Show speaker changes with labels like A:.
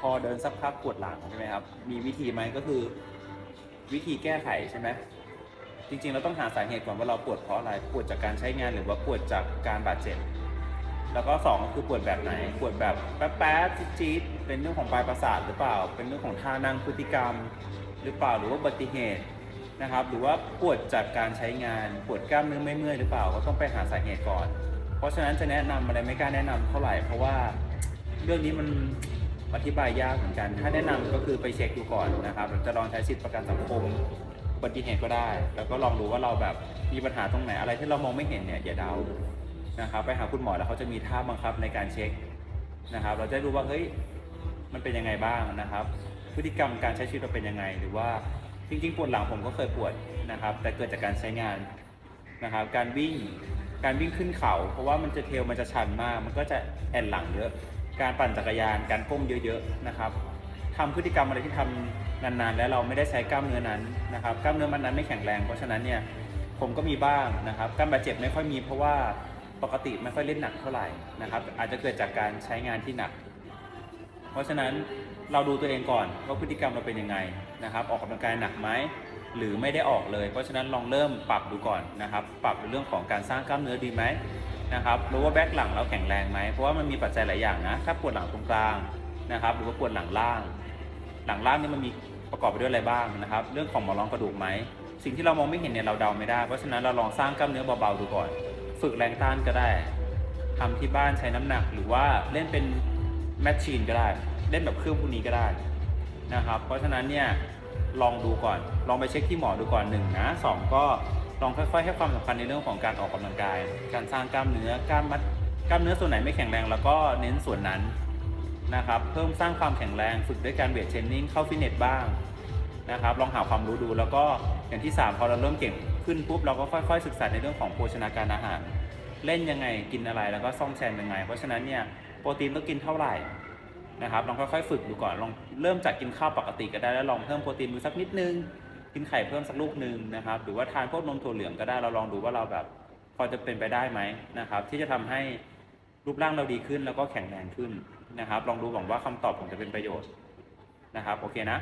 A: พอเดินสักพักปวดหลังใช่ไหมครับ มีวิธีไหมก็คือ วิธีแก้ไขใช่ไหมจริงๆเราต้องหาสาเหตุก่อนว่าเราปวดเพราะอะไรปวดจากการใช้งานหรือว่าปวดจากการบาดเจ็บแล้วก็สองก็คือปวดแบบไหนปวดแบบแป๊ดๆจี๊ดๆเป็นเรื่องของปลายประสาทหรือเปล่า เป็นเรื่องของท่านั่งพฤติกรรม หรือเปล่าหรือว่าอุบัติเหตุนะครับ หรือว่าปวดจากการใช้งานปวดกล้ามเนื้อไม่เมื่อยหรือเปล่าก็ต้องไปหาสาเหตุก่อน เพราะฉะนั้นจะแนะนำอะไรไม่กล้าแนะนำเท่าไหร่เพราะว่าเรื่องนี้มัน อธิบายยากเหมือนกัน ถ้าแนะนำก็คือไปเช็คดูก่อนนะครับจะลองใช้สิทธิประกันสังคมอุบัติเหตุก็ได้ แล้วก็ลองดูว่าเราแบบมีปัญหาตรงไหนอะไรที่เรามองไม่เห็นเนี่ยอย่าเดานะครับไปหาคุณหมอแล้วเขาจะมีท่าบังคับในการเช็คนะครับ เราจะรู้ว่าเฮ้ยมันเป็นยังไงบ้างนะครับ พฤติกรรมการใช้ชีวิตเราเป็นยังไง หรือว่าจริงๆปวดหลังผมก็เคยปวดนะครับ แต่เกิดจากการใช้งานนะครับ การวิ่งการวิ่งขึ้นเขา เพราะว่ามันจะเทลมันจะชันมาก มันก็จะแอนหลังเยอะ การปั่นจักรยาน การก้มเยอะๆนะครับทำพฤติกรรมอะไรที่ทำนานๆ แล้วเราไม่ได้ใช้กล้ามเนื้อนั้นนะครับ กล้ามเนื้อมันนั้นไม่แข็งแรง เพราะฉะนั้นเนี่ยผมก็มีบ้างนะครับการบาดเจ็บไม่ค่อยมีเพราะว่าปกติไม่ค่อยเล่นหนักเท่าไหร่นะครับ อาจจะเกิดจากการใช้งานที่หนัก เพราะฉะนั้นเราดูตัวเองก่อนว่าพฤติกรรมเราเป็นยังไงนะครับ ออกกำลังกายหนักไหมหรือไม่ได้ออกเลย เพราะฉะนั้นลองเริ่มปรับดูก่อนนะครับ ปรับในเรื่องของการสร้างกล้ามเนื้อดีไหม นะครับรู้ว่าแบ็คหลังเราแข็งแรงไหมเพราะว่ามันมีปัจจัยหลายอย่างนะ ถ้าปวดหลังตรงกลางนะครับ หรือว่าปวดหลังล่าง หลังล่างนี่มันมีประกอบไปด้วยอะไรบ้างนะครับ เรื่องของหมอนรองกระดูกไหมสิ่งที่เรามองไม่เห็นเนี่ยเราเดาไม่ได้ เพราะฉะนั้นเราลองสร้างกล้ามเนื้อเบาๆดูก่อน ฝึกแรงต้านก็ได้ทำที่บ้านใช้น้ำหนัก หรือว่าเล่นเป็นแมชชีนก็ได้ เล่นแบบเครื่องพวกนี้ก็ได้นะครับ เพราะฉะนั้นเนี่ยลองดูก่อน ลองไปเช็คที่หมอดูก่อนหนึ่งนะสองก็ ลองค่อยๆ ให้ความสำคัญในเรื่องของการออกกำลังกาย การสร้างกล้ามเนื้อกล้ามมัดกล้ามเนื้อส่วนไหนไม่แข็งแรงแล้วก็เน้นส่วนนั้นนะครับ เพิ่มสร้างความแข็งแรงฝึกด้วยการเวทเทรนนิ่งเข้าฟิตเนสบ้างนะครับ ลองหาความรู้ดูแล้วก็อย่างที่สามพอเราเริ่มเก่งขึ้นปุ๊บเราก็ค่อยๆ ศึกษาในเรื่องของโภชนาการอาหาร เล่นยังไงกินอะไรแล้วก็ซ่อมแซมยังไง เพราะฉะนั้นเนี่ยโปรตีนต้องกินเท่าไหร่นะครับลองค่อยๆฝึกดูก่อนลองเริ่มจากกินข้าวปกติก็ได้แล้วลองเพิ่มโปรตีนดูสักนิดนึง กินไข่เพิ่มสักลูกหนึ่งนะครับ หรือว่าทานพวกนมถั่วเหลืองก็ได้เราลองดูว่าเราแบบพอจะเป็นไปได้ไหมนะครับ ที่จะทำให้รูปร่างเราดีขึ้นแล้วก็แข็งแรงขึ้นนะครับ ลองดูหวังว่าคำตอบผมจะเป็นประโยชน์นะครับ โอเคนะ